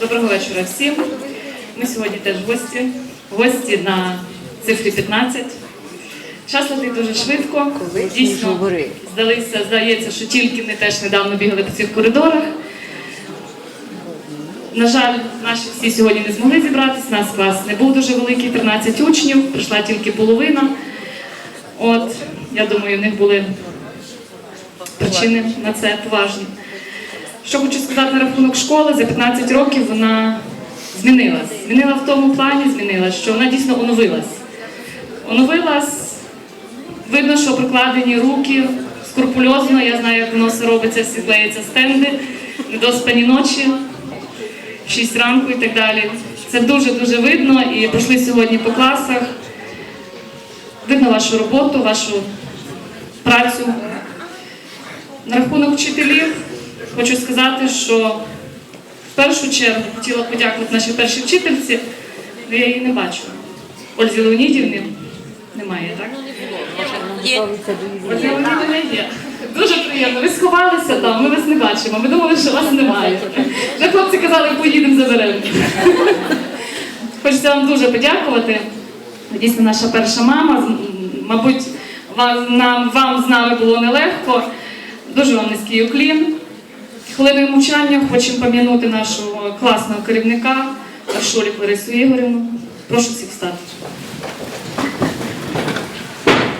Доброго вечора всім. Ми сьогодні теж гості. Гості на цифрі 15. Час летить дуже швидко. Дійсно, здалися, здається, що тільки ми теж недавно бігали по цих коридорах. На жаль, наші всі сьогодні не змогли зібратися. Нас клас не був дуже великий, 13 учнів, прийшла тільки половина. От, я думаю, в них були причини на це поважні. Що хочу сказати на рахунок школи, за 15 років вона змінилась. Змінила в тому плані, змінилась, що вона дійсно оновилась. Оновилась, видно, що прикладені руки скрупульозно, я знаю, як воно все робиться, всі клеїться стенди, недоспані ночі, 6 ранку і так далі. Це дуже-дуже видно і пройшли сьогодні по класах. Видно вашу роботу, вашу працю. На рахунок вчителів хочу сказати, що в першу чергу хотіла подякувати нашій першій вчительці, але я її не бачу. Ользі Леонідівни немає, так? Є. Ольга Леонідівна є. Дуже приємно. Ви сховалися там, ми вас не бачимо. Ми думали, що вас немає. Вже хлопці казали, поїдемо заберемо. Хочеться вам дуже подякувати. Дійсно, наша перша мама. Мабуть, вам, нам, вам з нами було нелегко. Дуже вам низький уклін. Хвилиною мовчання хочемо пам'ятати нашого класного керівника Аршолік Ларису Ігорівну. Прошу всіх встати.